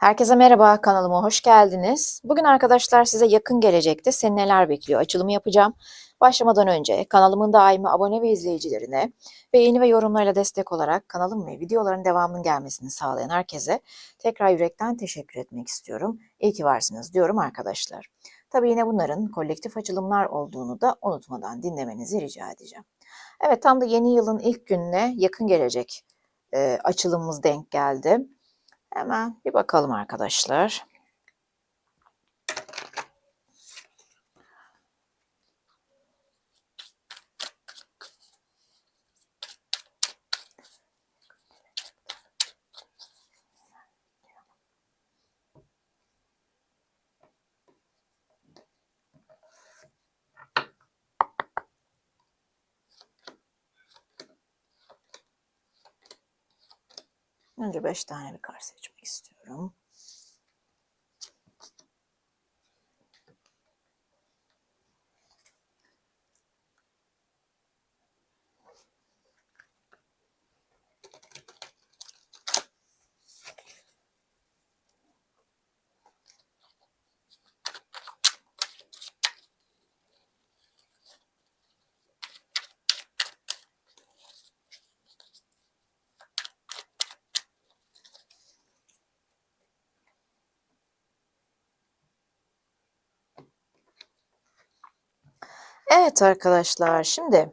Herkese merhaba, kanalıma hoş geldiniz. Bugün arkadaşlar size yakın gelecekte seni neler bekliyor açılımı yapacağım. Başlamadan önce kanalımın daimi abone ve izleyicilerine ve yeni ve yorumlarla destek olarak kanalım ve videoların devamının gelmesini sağlayan herkese tekrar yürekten teşekkür etmek istiyorum. İyi ki varsınız diyorum arkadaşlar. Tabii yine bunların kolektif açılımlar olduğunu da unutmadan dinlemenizi rica edeceğim. Evet tam da yeni yılın ilk gününe yakın gelecek e, açılımımız denk geldi. Hemen bir bakalım arkadaşlar. Önce 5 tane bir kart seçmek istiyorum. Evet arkadaşlar şimdi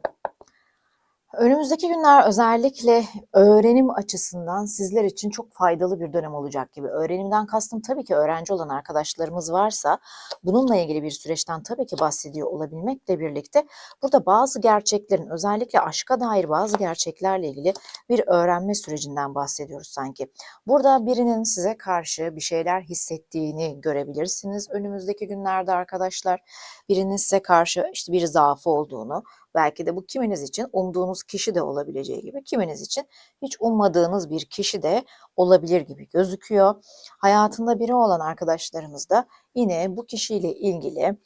önümüzdeki günler özellikle öğrenim açısından sizler için çok faydalı bir dönem olacak gibi. Öğrenimden kastım tabii ki öğrenci olan arkadaşlarımız varsa bununla ilgili bir süreçten tabii ki bahsediyor olabilmekle birlikte burada bazı gerçeklerin özellikle aşka dair bazı gerçeklerle ilgili bir öğrenme sürecinden bahsediyoruz sanki. Burada birinin size karşı bir şeyler hissettiğini görebilirsiniz önümüzdeki günlerde arkadaşlar. Birinin size karşı işte bir zaafı olduğunu, belki de bu kiminiz için umduğunuz kişi de olabileceği gibi kiminiz için hiç ummadığınız bir kişi de olabilir gibi gözüküyor. Hayatında biri olan arkadaşlarımız da yine bu kişiyle ilgili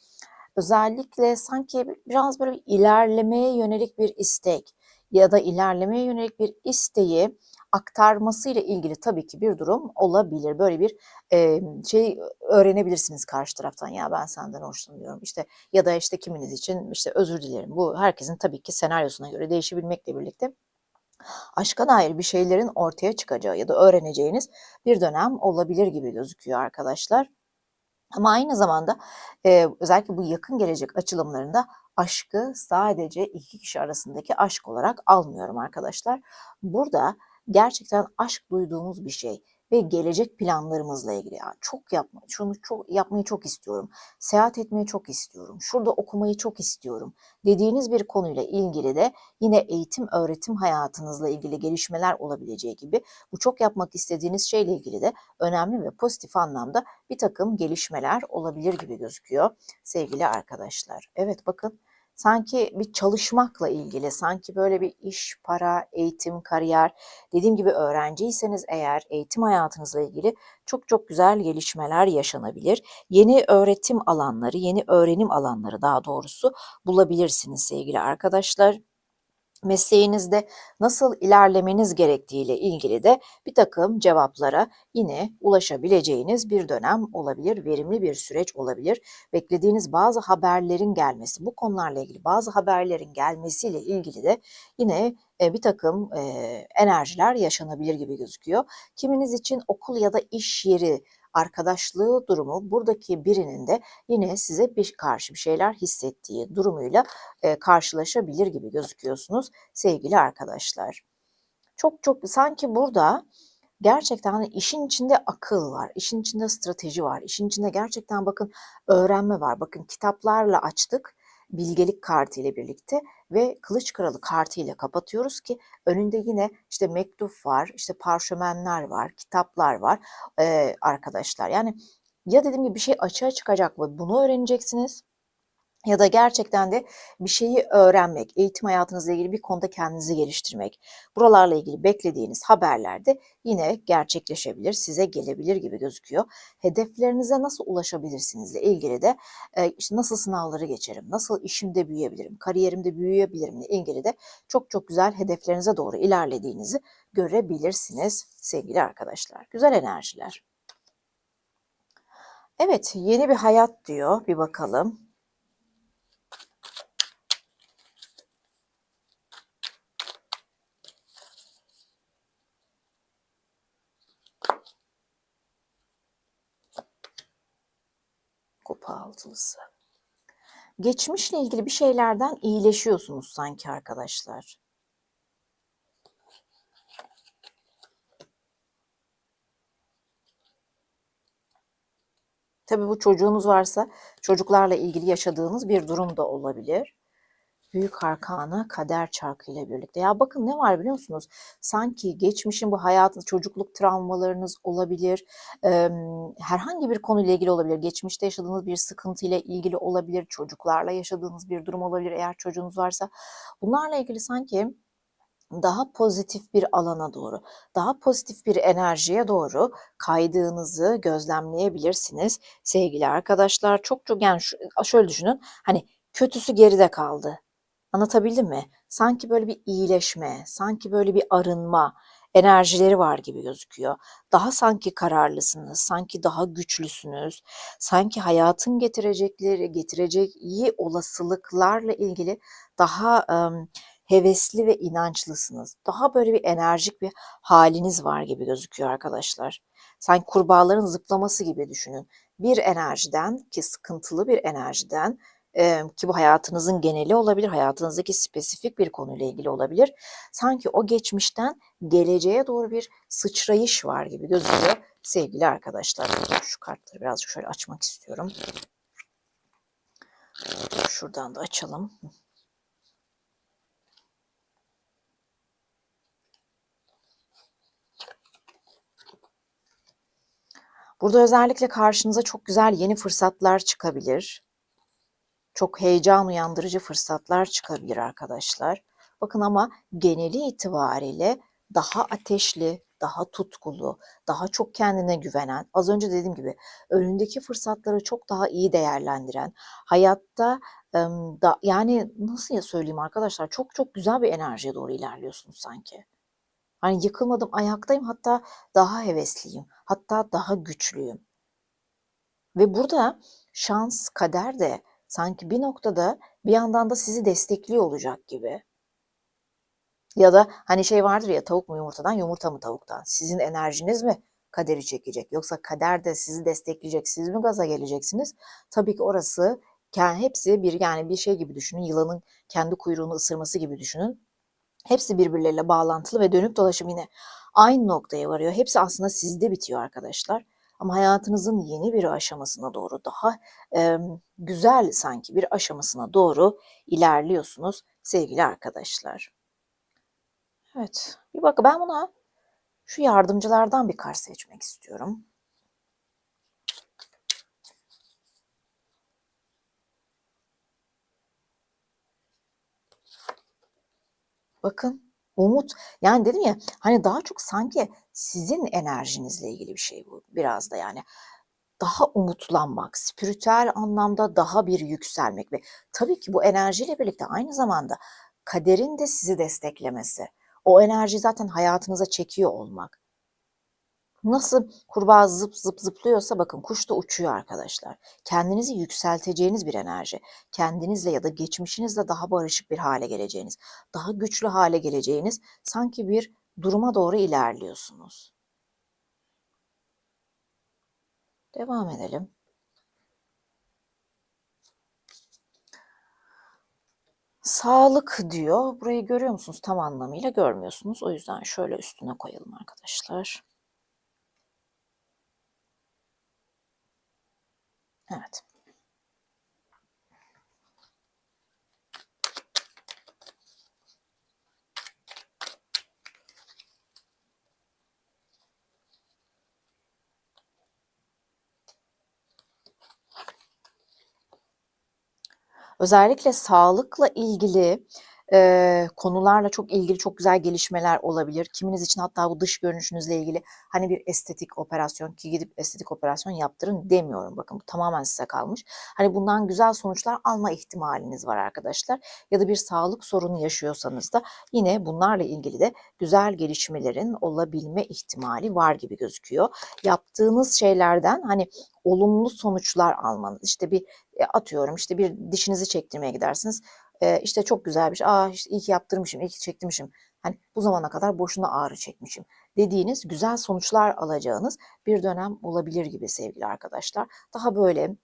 özellikle sanki biraz böyle ilerlemeye yönelik bir istek ya da ilerlemeye yönelik bir isteği aktarmasıyla ilgili tabii ki bir durum olabilir. Böyle bir e, şey öğrenebilirsiniz karşı taraftan ya ben senden hoşlanıyorum işte ya da işte kiminiz için işte özür dilerim. Bu herkesin tabii ki senaryosuna göre değişebilmekle birlikte aşka dair bir şeylerin ortaya çıkacağı ya da öğreneceğiniz bir dönem olabilir gibi gözüküyor arkadaşlar. Ama aynı zamanda e, özellikle bu yakın gelecek açılımlarında aşkı sadece iki kişi arasındaki aşk olarak almıyorum arkadaşlar. Burada gerçekten aşk duyduğumuz bir şey ve gelecek planlarımızla ilgili. Yani çok yapma, şunu çok yapmayı çok istiyorum. Seyahat etmeyi çok istiyorum. Şurada okumayı çok istiyorum. Dediğiniz bir konuyla ilgili de yine eğitim öğretim hayatınızla ilgili gelişmeler olabileceği gibi bu çok yapmak istediğiniz şeyle ilgili de önemli ve pozitif anlamda bir takım gelişmeler olabilir gibi gözüküyor sevgili arkadaşlar. Evet bakın sanki bir çalışmakla ilgili, sanki böyle bir iş, para, eğitim, kariyer, dediğim gibi öğrenciyseniz eğer eğitim hayatınızla ilgili çok çok güzel gelişmeler yaşanabilir. Yeni öğretim alanları, yeni öğrenim alanları daha doğrusu bulabilirsiniz sevgili arkadaşlar mesleğinizde nasıl ilerlemeniz gerektiğiyle ilgili de bir takım cevaplara yine ulaşabileceğiniz bir dönem olabilir, verimli bir süreç olabilir. Beklediğiniz bazı haberlerin gelmesi, bu konularla ilgili bazı haberlerin gelmesiyle ilgili de yine bir takım enerjiler yaşanabilir gibi gözüküyor. Kiminiz için okul ya da iş yeri arkadaşlığı durumu buradaki birinin de yine size bir karşı bir şeyler hissettiği durumuyla e, karşılaşabilir gibi gözüküyorsunuz sevgili arkadaşlar. Çok çok sanki burada gerçekten hani işin içinde akıl var, işin içinde strateji var, işin içinde gerçekten bakın öğrenme var. Bakın kitaplarla açtık bilgelik kartı ile birlikte ve kılıç kralı kartı ile kapatıyoruz ki önünde yine işte mektup var, işte parşömenler var, kitaplar var ee, arkadaşlar. Yani ya dediğim gibi bir şey açığa çıkacak ve bunu öğreneceksiniz ya da gerçekten de bir şeyi öğrenmek, eğitim hayatınızla ilgili bir konuda kendinizi geliştirmek. Buralarla ilgili beklediğiniz haberler de yine gerçekleşebilir, size gelebilir gibi gözüküyor. Hedeflerinize nasıl ulaşabilirsinizle ilgili de işte nasıl sınavları geçerim, nasıl işimde büyüyebilirim, kariyerimde büyüyebilirimle ilgili de çok çok güzel hedeflerinize doğru ilerlediğinizi görebilirsiniz sevgili arkadaşlar. Güzel enerjiler. Evet, yeni bir hayat diyor. Bir bakalım. Kupa altılısı. Geçmişle ilgili bir şeylerden iyileşiyorsunuz sanki arkadaşlar. Tabii bu çocuğunuz varsa çocuklarla ilgili yaşadığınız bir durum da olabilir. Büyük Arkanı kader çarkı ile birlikte. Ya bakın ne var biliyor musunuz? Sanki geçmişin bu hayatın çocukluk travmalarınız olabilir. Eee, herhangi bir konuyla ilgili olabilir. Geçmişte yaşadığınız bir sıkıntı ile ilgili olabilir. Çocuklarla yaşadığınız bir durum olabilir eğer çocuğunuz varsa. Bunlarla ilgili sanki daha pozitif bir alana doğru, daha pozitif bir enerjiye doğru kaydığınızı gözlemleyebilirsiniz sevgili arkadaşlar. Çok çok yani şöyle düşünün hani kötüsü geride kaldı. Anlatabildim mi? Sanki böyle bir iyileşme, sanki böyle bir arınma enerjileri var gibi gözüküyor. Daha sanki kararlısınız, sanki daha güçlüsünüz, sanki hayatın getirecekleri, getireceği olasılıklarla ilgili daha em, hevesli ve inançlısınız. Daha böyle bir enerjik bir haliniz var gibi gözüküyor arkadaşlar. Sanki kurbağaların zıplaması gibi düşünün. Bir enerjiden ki sıkıntılı bir enerjiden e, ki bu hayatınızın geneli olabilir, hayatınızdaki spesifik bir konuyla ilgili olabilir. Sanki o geçmişten geleceğe doğru bir sıçrayış var gibi gözüküyor sevgili arkadaşlar. Şu kartları birazcık şöyle açmak istiyorum. Şuradan da açalım. Burada özellikle karşınıza çok güzel yeni fırsatlar çıkabilir. Çok heyecan uyandırıcı fırsatlar çıkabilir arkadaşlar. Bakın ama geneli itibariyle daha ateşli, daha tutkulu, daha çok kendine güvenen, az önce dediğim gibi önündeki fırsatları çok daha iyi değerlendiren, hayatta da yani nasıl ya söyleyeyim arkadaşlar çok çok güzel bir enerjiye doğru ilerliyorsunuz sanki. Hani yıkılmadım, ayaktayım, hatta daha hevesliyim, hatta daha güçlüyüm. Ve burada şans, kader de sanki bir noktada bir yandan da sizi destekliyor olacak gibi. Ya da hani şey vardır ya tavuk mu yumurtadan, yumurta mı tavuktan? Sizin enerjiniz mi kaderi çekecek? Yoksa kader de sizi destekleyecek, siz mi gaza geleceksiniz? Tabii ki orası hepsi bir yani bir şey gibi düşünün. Yılanın kendi kuyruğunu ısırması gibi düşünün. Hepsi birbirleriyle bağlantılı ve dönüp dolaşıp yine aynı noktaya varıyor. Hepsi aslında sizde bitiyor arkadaşlar. Ama hayatınızın yeni bir aşamasına doğru daha e, güzel sanki bir aşamasına doğru ilerliyorsunuz sevgili arkadaşlar. Evet, bir bak ben buna şu yardımcılardan bir kart seçmek istiyorum. Bakın umut yani dedim ya hani daha çok sanki sizin enerjinizle ilgili bir şey bu biraz da yani daha umutlanmak, spiritüel anlamda daha bir yükselmek ve tabii ki bu enerjiyle birlikte aynı zamanda kaderin de sizi desteklemesi. O enerji zaten hayatınıza çekiyor olmak. Nasıl kurbağa zıp zıp zıplıyorsa bakın kuş da uçuyor arkadaşlar. Kendinizi yükselteceğiniz bir enerji. Kendinizle ya da geçmişinizle daha barışık bir hale geleceğiniz, daha güçlü hale geleceğiniz sanki bir duruma doğru ilerliyorsunuz. Devam edelim. Sağlık diyor. Burayı görüyor musunuz? Tam anlamıyla görmüyorsunuz. O yüzden şöyle üstüne koyalım arkadaşlar. Evet. Özellikle sağlıkla ilgili eee, konularla çok ilgili çok güzel gelişmeler olabilir. Kiminiz için hatta bu dış görünüşünüzle ilgili hani bir estetik operasyon ki gidip estetik operasyon yaptırın demiyorum. Bakın bu tamamen size kalmış. Hani bundan güzel sonuçlar alma ihtimaliniz var arkadaşlar. Ya da bir sağlık sorunu yaşıyorsanız da yine bunlarla ilgili de güzel gelişmelerin olabilme ihtimali var gibi gözüküyor. Yaptığınız şeylerden hani olumlu sonuçlar almanız. İşte bir e, atıyorum işte bir dişinizi çektirmeye gidersiniz. E, işte çok güzelmiş. Aa işte iyi ki yaptırmışım, iyi ki çektirmişim. Hani bu zamana kadar boşuna ağrı çekmişim dediğiniz güzel sonuçlar alacağınız bir dönem olabilir gibi sevgili arkadaşlar. Daha böyle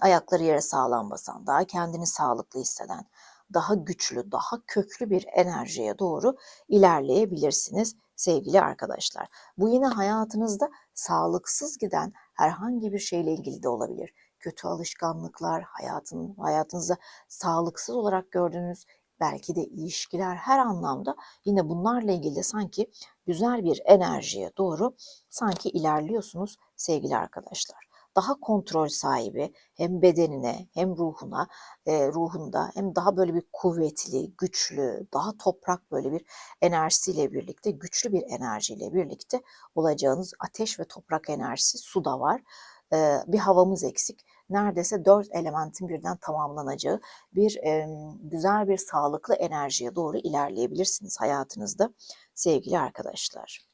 ayakları yere sağlam basan, daha kendini sağlıklı hisseden, daha güçlü, daha köklü bir enerjiye doğru ilerleyebilirsiniz sevgili arkadaşlar. Bu yine hayatınızda sağlıksız giden herhangi bir şeyle ilgili de olabilir. Kötü alışkanlıklar, hayatın hayatınızda sağlıksız olarak gördüğünüz belki de ilişkiler her anlamda yine bunlarla ilgili de sanki güzel bir enerjiye doğru sanki ilerliyorsunuz sevgili arkadaşlar. Daha kontrol sahibi hem bedenine hem ruhuna, e, ruhunda hem daha böyle bir kuvvetli, güçlü, daha toprak böyle bir enerjisiyle birlikte, güçlü bir enerjiyle birlikte olacağınız ateş ve toprak enerjisi, su da var. Bir havamız eksik. Neredeyse dört elementin birden tamamlanacağı bir güzel bir sağlıklı enerjiye doğru ilerleyebilirsiniz hayatınızda sevgili arkadaşlar.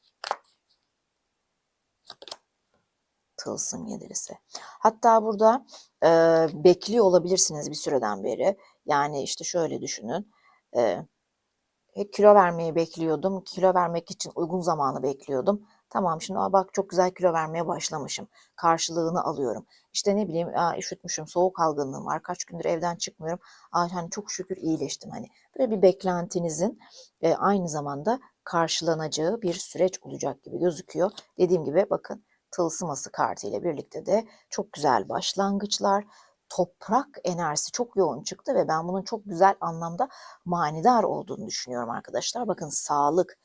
Tılsım yedilisi. Hatta burada e, bekliyor olabilirsiniz bir süreden beri. Yani işte şöyle düşünün. E, kilo vermeyi bekliyordum. Kilo vermek için uygun zamanı bekliyordum. Tamam şimdi aa, bak çok güzel kilo vermeye başlamışım. Karşılığını alıyorum. İşte ne bileyim aa, üşütmüşüm, soğuk algınlığım var. Kaç gündür evden çıkmıyorum. Aa, hani çok şükür iyileştim. Hani böyle bir beklentinizin e, aynı zamanda karşılanacağı bir süreç olacak gibi gözüküyor. Dediğim gibi bakın tılsıması kartı ile birlikte de çok güzel başlangıçlar, toprak enerjisi çok yoğun çıktı ve ben bunun çok güzel anlamda manidar olduğunu düşünüyorum arkadaşlar. Bakın sağlık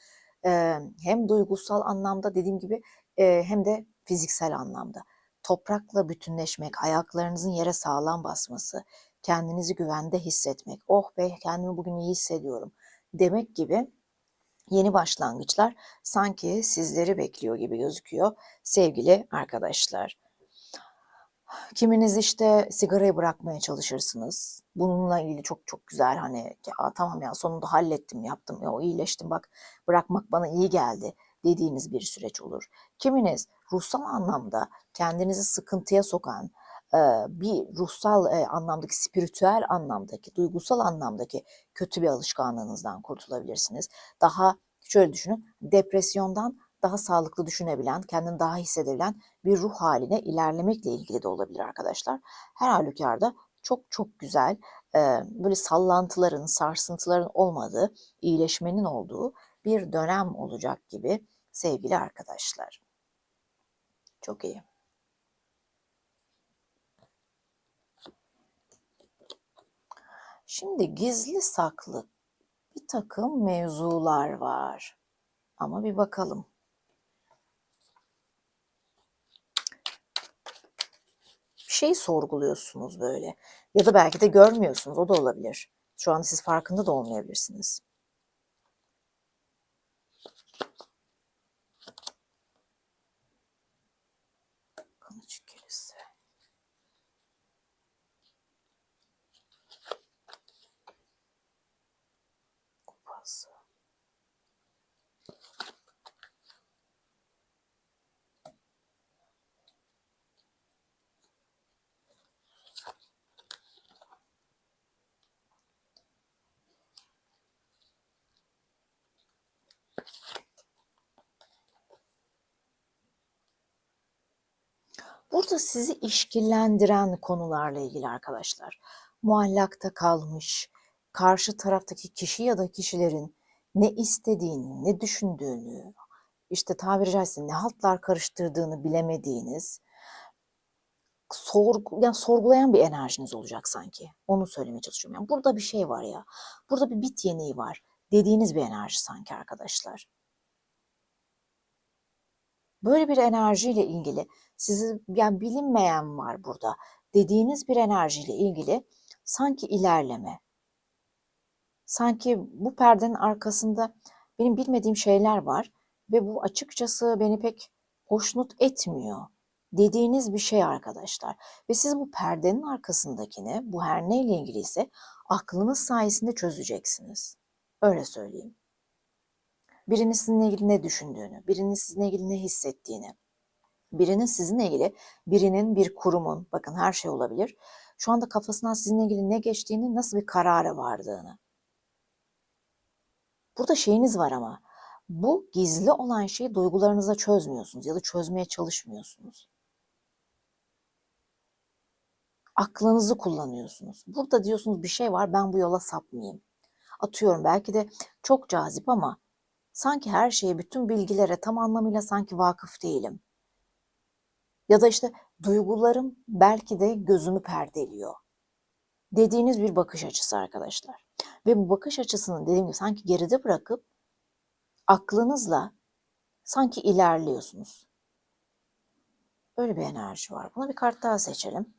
hem duygusal anlamda dediğim gibi hem de fiziksel anlamda. Toprakla bütünleşmek, ayaklarınızın yere sağlam basması, kendinizi güvende hissetmek, oh be kendimi bugün iyi hissediyorum demek gibi yeni başlangıçlar sanki sizleri bekliyor gibi gözüküyor sevgili arkadaşlar. Kiminiz işte sigarayı bırakmaya çalışırsınız. Bununla ilgili çok çok güzel hani ya, tamam ya sonunda hallettim yaptım ya o iyileştim bak bırakmak bana iyi geldi dediğiniz bir süreç olur. Kiminiz ruhsal anlamda kendinizi sıkıntıya sokan bir ruhsal anlamdaki, spiritüel anlamdaki, duygusal anlamdaki kötü bir alışkanlığınızdan kurtulabilirsiniz. Daha şöyle düşünün, depresyondan daha sağlıklı düşünebilen, kendini daha hissedebilen bir ruh haline ilerlemekle ilgili de olabilir arkadaşlar. Her halükarda çok çok güzel böyle sallantıların, sarsıntıların olmadığı, iyileşmenin olduğu bir dönem olacak gibi sevgili arkadaşlar. Çok iyi. Şimdi gizli saklı bir takım mevzular var. Ama bir bakalım. Bir şey sorguluyorsunuz böyle. Ya da belki de görmüyorsunuz. O da olabilir. Şu an siz farkında da olmayabilirsiniz. Burada sizi işkillendiren konularla ilgili arkadaşlar. Muallakta kalmış, karşı taraftaki kişi ya da kişilerin ne istediğini, ne düşündüğünü, işte tabiri caizse ne haltlar karıştırdığını bilemediğiniz, sorgu, yani sorgulayan bir enerjiniz olacak sanki. Onu söylemeye çalışıyorum. Yani burada bir şey var ya, burada bir bit yeniği var dediğiniz bir enerji sanki arkadaşlar. Böyle bir enerjiyle ilgili sizi yani bilinmeyen var burada dediğiniz bir enerjiyle ilgili sanki ilerleme, sanki bu perdenin arkasında benim bilmediğim şeyler var ve bu açıkçası beni pek hoşnut etmiyor dediğiniz bir şey arkadaşlar. Ve siz bu perdenin arkasındakini, bu her neyle ilgiliyse aklınız sayesinde çözeceksiniz. Öyle söyleyeyim. Birinin sizinle ilgili ne düşündüğünü, birinin sizinle ilgili ne hissettiğini, birinin sizinle ilgili, birinin bir kurumun, bakın her şey olabilir. Şu anda kafasından sizinle ilgili ne geçtiğini, nasıl bir karara vardığını. Burada şeyiniz var ama bu gizli olan şeyi duygularınıza çözmüyorsunuz ya da çözmeye çalışmıyorsunuz. Aklınızı kullanıyorsunuz. Burada diyorsunuz bir şey var ben bu yola sapmayayım. Atıyorum belki de çok cazip ama sanki her şeye, bütün bilgilere tam anlamıyla sanki vakıf değilim. Ya da işte duygularım belki de gözümü perdeliyor. Dediğiniz bir bakış açısı arkadaşlar. Ve bu bakış açısını dediğim gibi sanki geride bırakıp aklınızla sanki ilerliyorsunuz. Böyle bir enerji var. Buna bir kart daha seçelim.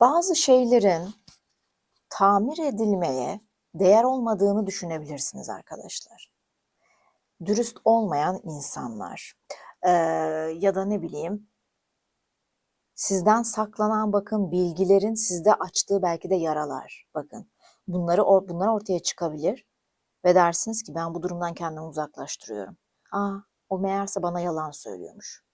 Bazı şeylerin tamir edilmeye değer olmadığını düşünebilirsiniz arkadaşlar. Dürüst olmayan insanlar eee, ya da ne bileyim sizden saklanan bakın bilgilerin sizde açtığı belki de yaralar. Bakın bunları bunlar ortaya çıkabilir ve dersiniz ki ben bu durumdan kendimi uzaklaştırıyorum. Aa o meğerse bana yalan söylüyormuş.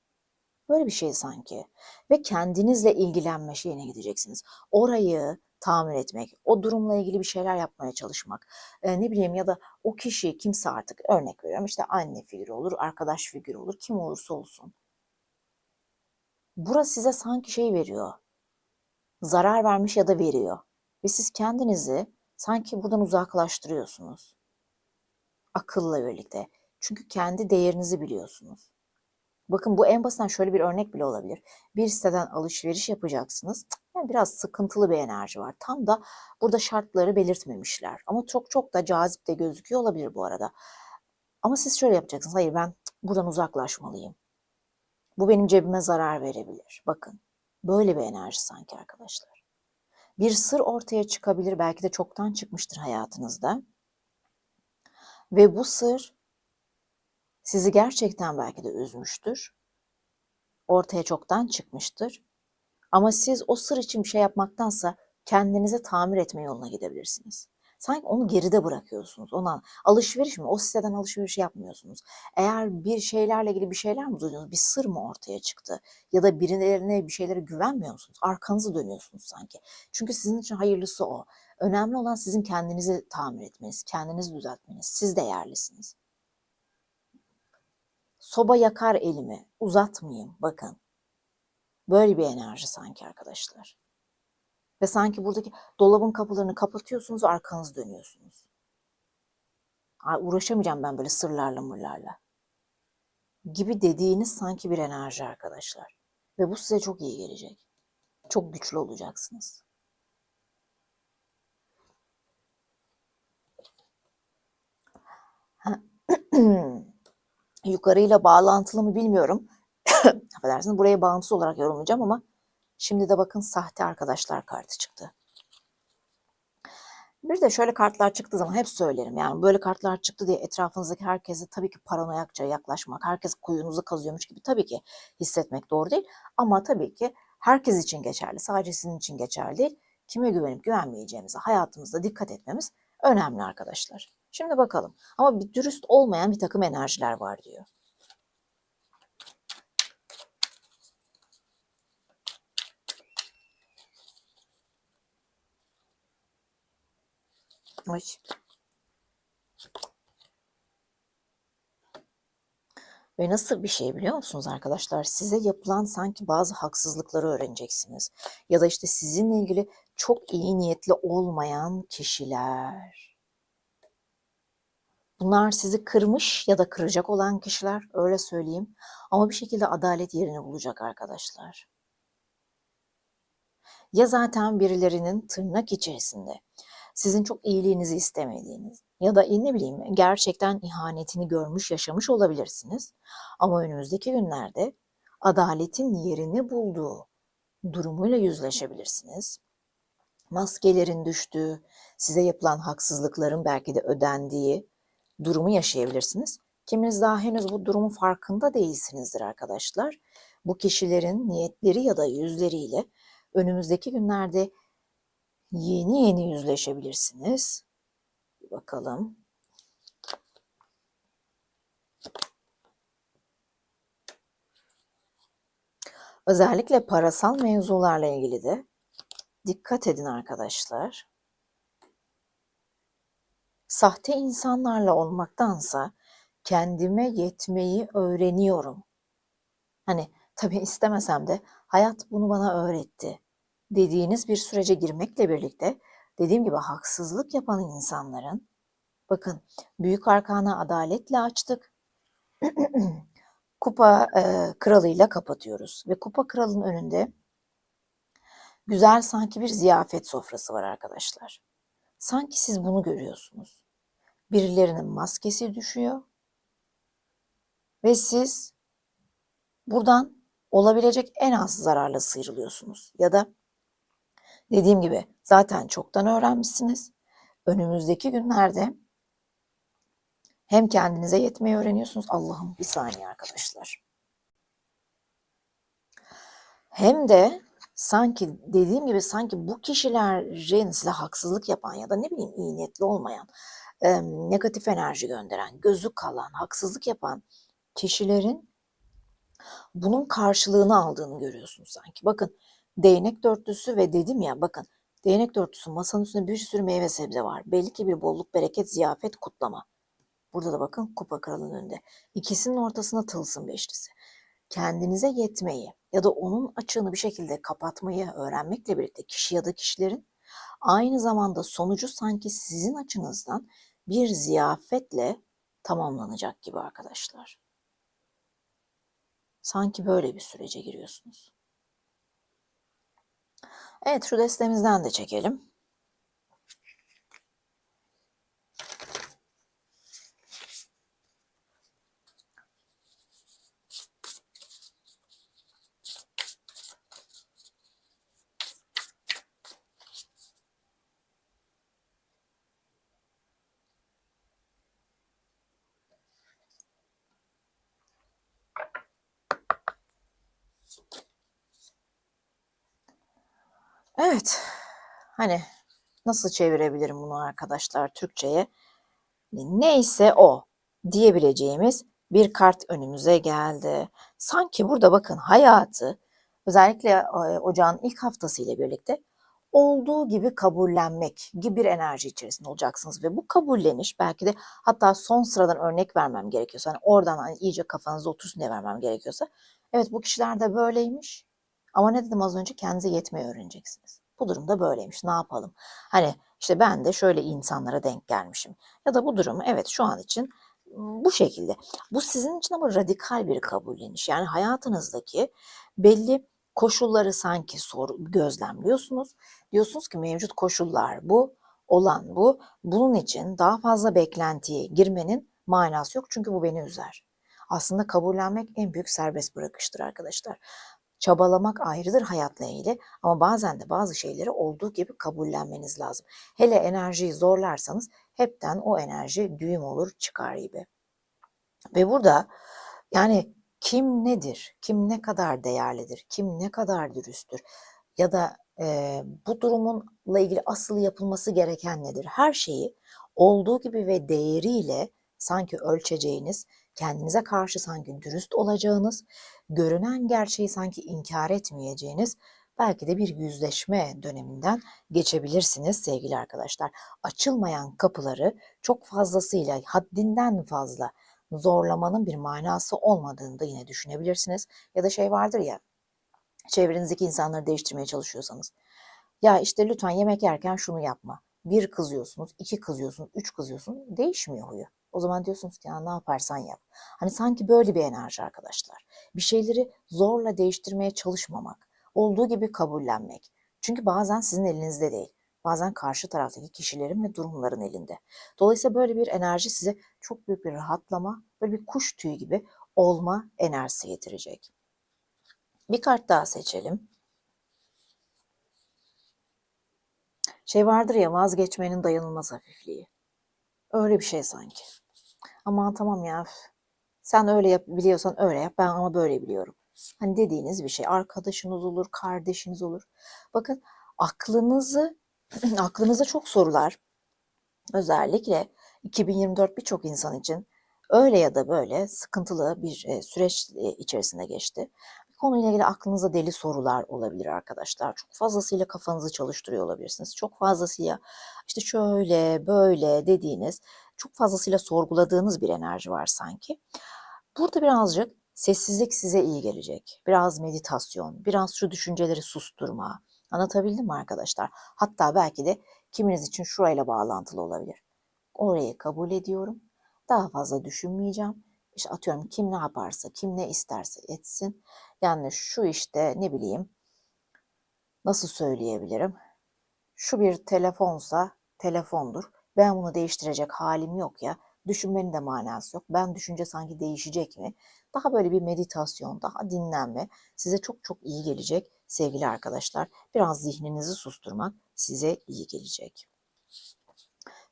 Böyle bir şey sanki. Ve kendinizle ilgilenme şeyine gideceksiniz. Orayı tamir etmek, o durumla ilgili bir şeyler yapmaya çalışmak. Ee, ne bileyim ya da o kişi kimse artık örnek veriyorum işte anne figürü olur, arkadaş figürü olur, kim olursa olsun. Burası size sanki şey veriyor. Zarar vermiş ya da veriyor. Ve siz kendinizi sanki buradan uzaklaştırıyorsunuz. Akılla birlikte. Çünkü kendi değerinizi biliyorsunuz. Bakın bu en basitten şöyle bir örnek bile olabilir. Bir siteden alışveriş yapacaksınız. Yani biraz sıkıntılı bir enerji var. Tam da burada şartları belirtmemişler. Ama çok çok da cazip de gözüküyor olabilir bu arada. Ama siz şöyle yapacaksınız. Hayır ben buradan uzaklaşmalıyım. Bu benim cebime zarar verebilir. Bakın böyle bir enerji sanki arkadaşlar. Bir sır ortaya çıkabilir. Belki de çoktan çıkmıştır hayatınızda. Ve bu sır sizi gerçekten belki de üzmüştür. Ortaya çoktan çıkmıştır. Ama siz o sır için bir şey yapmaktansa kendinize tamir etme yoluna gidebilirsiniz. Sanki onu geride bırakıyorsunuz. Ona alışveriş mi? O siteden alışveriş yapmıyorsunuz. Eğer bir şeylerle ilgili bir şeyler mi duydunuz? Bir sır mı ortaya çıktı? Ya da birilerine bir şeylere güvenmiyor musunuz? Arkanızı dönüyorsunuz sanki. Çünkü sizin için hayırlısı o. Önemli olan sizin kendinizi tamir etmeniz, kendinizi düzeltmeniz. Siz değerlisiniz. Soba yakar elimi, uzatmayayım bakın. Böyle bir enerji sanki arkadaşlar. Ve sanki buradaki dolabın kapılarını kapatıyorsunuz, arkanız dönüyorsunuz. Ay, uğraşamayacağım ben böyle sırlarla mırlarla. Gibi dediğiniz sanki bir enerji arkadaşlar. Ve bu size çok iyi gelecek. Çok güçlü olacaksınız. Yukarıyla bağlantılı mı bilmiyorum. Affedersiniz buraya bağımsız olarak yorumlayacağım ama şimdi de bakın sahte arkadaşlar kartı çıktı. Bir de şöyle kartlar çıktığı zaman hep söylerim. Yani böyle kartlar çıktı diye etrafınızdaki herkese tabii ki paranoyakça yaklaşmak, herkes kuyunuzu kazıyormuş gibi tabii ki hissetmek doğru değil. Ama tabii ki herkes için geçerli, sadece sizin için geçerli değil. Kime güvenip güvenmeyeceğimize hayatımızda dikkat etmemiz önemli arkadaşlar. Şimdi bakalım. Ama bir dürüst olmayan bir takım enerjiler var diyor. Ay. Ve nasıl bir şey biliyor musunuz arkadaşlar? Size yapılan sanki bazı haksızlıkları öğreneceksiniz. Ya da işte sizinle ilgili çok iyi niyetli olmayan kişiler. Bunlar sizi kırmış ya da kıracak olan kişiler öyle söyleyeyim. Ama bir şekilde adalet yerini bulacak arkadaşlar. Ya zaten birilerinin tırnak içerisinde sizin çok iyiliğinizi istemediğiniz ya da ne bileyim gerçekten ihanetini görmüş, yaşamış olabilirsiniz. Ama önümüzdeki günlerde adaletin yerini bulduğu durumuyla yüzleşebilirsiniz. Maskelerin düştüğü, size yapılan haksızlıkların belki de ödendiği durumu yaşayabilirsiniz. Kiminiz daha henüz bu durumun farkında değilsinizdir arkadaşlar. Bu kişilerin niyetleri ya da yüzleriyle önümüzdeki günlerde yeni yeni yüzleşebilirsiniz. Bir bakalım. Özellikle parasal mevzularla ilgili de dikkat edin arkadaşlar. Sahte insanlarla olmaktansa kendime yetmeyi öğreniyorum. Hani tabii istemesem de hayat bunu bana öğretti dediğiniz bir sürece girmekle birlikte dediğim gibi haksızlık yapan insanların bakın büyük arkana adaletle açtık. kupa e, kralıyla kapatıyoruz ve kupa kralının önünde güzel sanki bir ziyafet sofrası var arkadaşlar. Sanki siz bunu görüyorsunuz. Birilerinin maskesi düşüyor ve siz buradan olabilecek en az zararla sıyrılıyorsunuz. Ya da dediğim gibi zaten çoktan öğrenmişsiniz. Önümüzdeki günlerde hem kendinize yetmeyi öğreniyorsunuz. Allah'ım bir saniye arkadaşlar. Hem de sanki dediğim gibi sanki bu kişilerin size haksızlık yapan ya da ne bileyim iyi niyetli olmayan, e, negatif enerji gönderen, gözü kalan, haksızlık yapan kişilerin bunun karşılığını aldığını görüyorsunuz sanki. Bakın değnek dörtlüsü ve dedim ya bakın değnek dörtlüsü masanın üstünde bir sürü meyve sebze var. Belli ki bir bolluk, bereket, ziyafet, kutlama. Burada da bakın kupa kralının önünde. İkisinin ortasında tılsım beşlisi. Kendinize yetmeyi ya da onun açığını bir şekilde kapatmayı öğrenmekle birlikte kişi ya da kişilerin aynı zamanda sonucu sanki sizin açınızdan bir ziyafetle tamamlanacak gibi arkadaşlar. Sanki böyle bir sürece giriyorsunuz. Evet şu destemizden de çekelim. Evet. Hani nasıl çevirebilirim bunu arkadaşlar Türkçe'ye? Neyse o diyebileceğimiz bir kart önümüze geldi. Sanki burada bakın hayatı özellikle e, ocağın ilk haftası ile birlikte olduğu gibi kabullenmek gibi bir enerji içerisinde olacaksınız ve bu kabulleniş belki de hatta son sıradan örnek vermem gerekiyorsa hani oradan hani iyice kafanıza otursun diye vermem gerekiyorsa evet bu kişiler de böyleymiş ama ne dedim az önce kendinize yetmeyi öğreneceksiniz. Bu durumda böyleymiş. Ne yapalım? Hani işte ben de şöyle insanlara denk gelmişim. Ya da bu durumu evet şu an için bu şekilde. Bu sizin için ama radikal bir kabulleniş. Yani hayatınızdaki belli koşulları sanki sor, gözlemliyorsunuz. Diyorsunuz ki mevcut koşullar bu, olan bu. Bunun için daha fazla beklentiye girmenin manası yok çünkü bu beni üzer. Aslında kabullenmek en büyük serbest bırakıştır arkadaşlar. Çabalamak ayrıdır hayatla ilgili ama bazen de bazı şeyleri olduğu gibi kabullenmeniz lazım. Hele enerjiyi zorlarsanız hepten o enerji düğüm olur çıkar gibi. Ve burada yani kim nedir, kim ne kadar değerlidir, kim ne kadar dürüsttür ya da e, bu durumunla ilgili asıl yapılması gereken nedir? Her şeyi olduğu gibi ve değeriyle sanki ölçeceğiniz, kendinize karşı sanki dürüst olacağınız görünen gerçeği sanki inkar etmeyeceğiniz belki de bir yüzleşme döneminden geçebilirsiniz sevgili arkadaşlar. Açılmayan kapıları çok fazlasıyla haddinden fazla zorlamanın bir manası olmadığını da yine düşünebilirsiniz. Ya da şey vardır ya çevrenizdeki insanları değiştirmeye çalışıyorsanız. Ya işte lütfen yemek yerken şunu yapma. Bir kızıyorsunuz, iki kızıyorsunuz, üç kızıyorsunuz. Değişmiyor huyu. O zaman diyorsunuz ki ya ne yaparsan yap. Hani sanki böyle bir enerji arkadaşlar. Bir şeyleri zorla değiştirmeye çalışmamak. Olduğu gibi kabullenmek. Çünkü bazen sizin elinizde değil. bazen karşı taraftaki kişilerin ve durumların elinde. Dolayısıyla böyle bir enerji size çok büyük bir rahatlama, böyle bir kuş tüyü gibi olma enerjisi getirecek. Bir kart daha seçelim. Şey vardır ya vazgeçmenin dayanılmaz hafifliği. Öyle bir şey sanki. Aman tamam ya. Sen öyle yap, biliyorsan öyle yap. Ben ama böyle biliyorum. Hani dediğiniz bir şey. Arkadaşınız olur, kardeşiniz olur. Bakın aklınızı, aklınıza çok sorular. Özellikle 2024 birçok insan için öyle ya da böyle sıkıntılı bir e, süreç e, içerisinde geçti. Konuyla ilgili aklınıza deli sorular olabilir arkadaşlar. Çok fazlasıyla kafanızı çalıştırıyor olabilirsiniz. Çok fazlasıyla işte şöyle böyle dediğiniz, çok fazlasıyla sorguladığınız bir enerji var sanki. Burada birazcık sessizlik size iyi gelecek. Biraz meditasyon, biraz şu düşünceleri susturma. Anlatabildim mi arkadaşlar? Hatta belki de kiminiz için şurayla bağlantılı olabilir. Orayı kabul ediyorum. Daha fazla düşünmeyeceğim. İşte atıyorum kim ne yaparsa, kim ne isterse etsin. Yani şu işte ne bileyim nasıl söyleyebilirim? Şu bir telefonsa telefondur. Ben bunu değiştirecek halim yok ya. Düşünmenin de manası yok. Ben düşünce sanki değişecek mi? Daha böyle bir meditasyon, daha dinlenme size çok çok iyi gelecek sevgili arkadaşlar. Biraz zihninizi susturmak size iyi gelecek.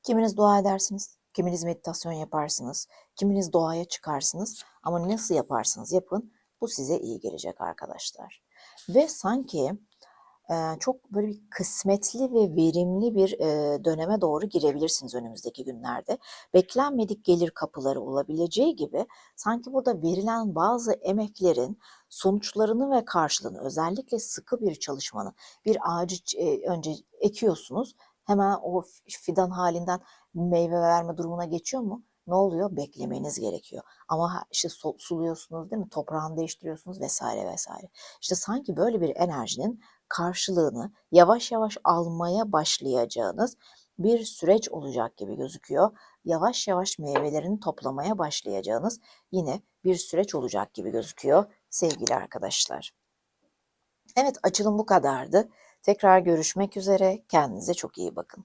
Kiminiz dua edersiniz, kiminiz meditasyon yaparsınız, kiminiz doğaya çıkarsınız ama nasıl yaparsınız yapın bu size iyi gelecek arkadaşlar. Ve sanki çok böyle bir kısmetli ve verimli bir döneme doğru girebilirsiniz önümüzdeki günlerde. Beklenmedik gelir kapıları olabileceği gibi sanki burada verilen bazı emeklerin sonuçlarını ve karşılığını özellikle sıkı bir çalışmanın bir ağacı e, önce ekiyorsunuz hemen o fidan halinden meyve verme durumuna geçiyor mu? Ne oluyor? Beklemeniz gerekiyor. Ama işte su- suluyorsunuz değil mi? Toprağını değiştiriyorsunuz vesaire vesaire. İşte sanki böyle bir enerjinin karşılığını yavaş yavaş almaya başlayacağınız bir süreç olacak gibi gözüküyor. Yavaş yavaş meyvelerini toplamaya başlayacağınız yine bir süreç olacak gibi gözüküyor sevgili arkadaşlar. Evet açılım bu kadardı. Tekrar görüşmek üzere. Kendinize çok iyi bakın.